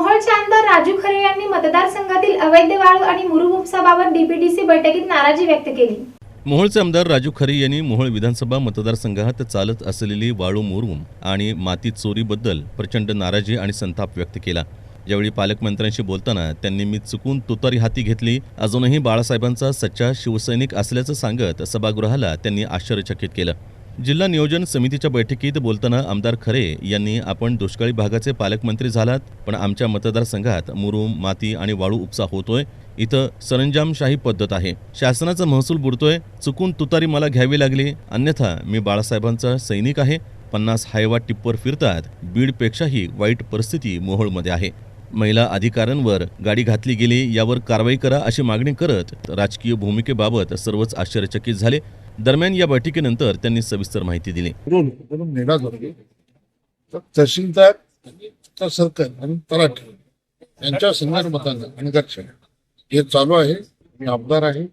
मोहोळचे आमदार राजू खरे यांनी मतदारसंघातील अवैध वाळू आणि मुरुम उपसाबाबत डीपीडीसी बैठकीत नाराजी व्यक्त केली. मोहोळचे आमदार राजू खरे यांनी मोहोळ विधानसभा मतदारसंघात चालत असलेली वाळू मुरुम आणि माती चोरीबद्दल प्रचंड नाराजी आणि संताप व्यक्त केला. यावेळी पालकमंत्र्यांशी बोलताना त्यांनी मी चुकून तुतारी हाती घेतली. अजूनही बाळासाहेबांचा सच्चा शिवसैनिक असल्याचं सांगत सभागृहाला त्यांनी आश्चर्यचकित केलं. जिल्हा नियोजन समितीच्या बैठकीत बोलताना आमदार खरे यांनी आपण दुष्काळी भागाचे पालकमंत्री झालात पण आमच्या मतदारसंघात मुरुम माती आणि वाळू उपसा होतोय. इथं सरंजामशाही पद्धत आहे. शासनाचा महसूल बुडतोय. चुकून तुतारी मला घ्यावी लागली. अन्यथा मी बाळासाहेबांचा सैनिक आहे. पन्नास हायवा टिप्पर फिरतात. बीडपेक्षाही वाईट परिस्थिती मोहोळमध्ये आहे. महिला अधिकाऱ्यांवर गाडी घातली गेली यावर कारवाई करा अशी मागणी करत राजकीय भूमिकेबाबत सर्वच आश्चर्यचकित झाले. दरम्यान या बैठकीनंतर त्यांनी सविस्तर माहिती दिली. तहसीलदार सरकार आणि तलाठी यांच्या संदर्भात आणि घरच्या हे चालू आहे मी आमदार आहे.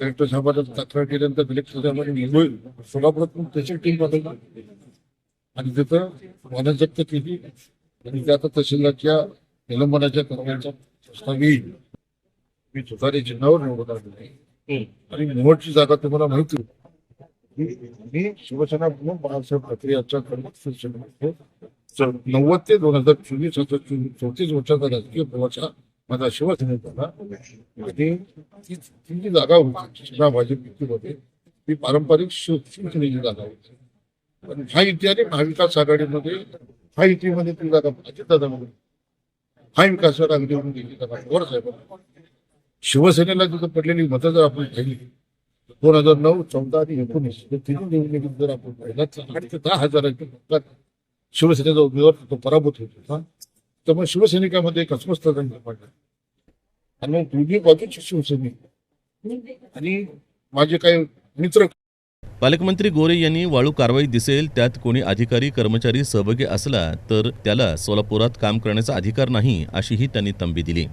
कलेक्टर साहेबांना तक्रार केल्यानंतर कलेक्टर साहेबांनी मुंबई सोलापुरातून त्याची टीम पाठवली आणि तिथं वनजप्त केली. आणि ते आता तहसीलदारच्या निलंबनाच्या कारवाईचा प्रस्ताव येईल मी तुतारी चिन्हावर निवडत आहे आणि निवडची जागा तुम्हाला माहिती. मी शिवसेना म्हणून बाळासाहेब ठाकरे च- नव्वद ते दोन हजार चोवीस हजार चौतीस वर्षाचा राजकीय प्रवासा माझा शिवसेनेत झाला. आणि ती जी जागा होती शिवसेना भाजप युतीमध्ये ती पारंपरिक शिव शिवसेनेची जागा होती. पण महायुती आणि महाविकास आघाडीमध्ये फाईव्ह टी मध्ये तुला महायुतीमध्ये ती जागा अजितदादामध्ये महाविकास आघाडीवरून गेली. जागा पवार साहेबांना शिवसेनेला तिथं पडलेली मतं जर आपण पाहिली दोन हजार नऊ चौदा आणि एकोणीस या तिन्ही निवडणुकीत जर आपण पाहिला तर आठ ते दहा हजाराच्या मतात शिवसेनेचा उमेदवार तो पराभूत होतो. तर मग शिवसैनिकामध्ये एक अस्वस्थ निर्माण पडला आणि मग दोन्ही बाजूचे शिवसैनिक. आणि माझे काही मित्र पालकमंत्री गोरे यांनी वाळू कारवाई दिसेल त्यात कोणी अधिकारी कर्मचारी सहभागी असला तर त्याला सोलापुरात काम करण्याचा अधिकार नाही अशीही त्यांनी तंबी दिली.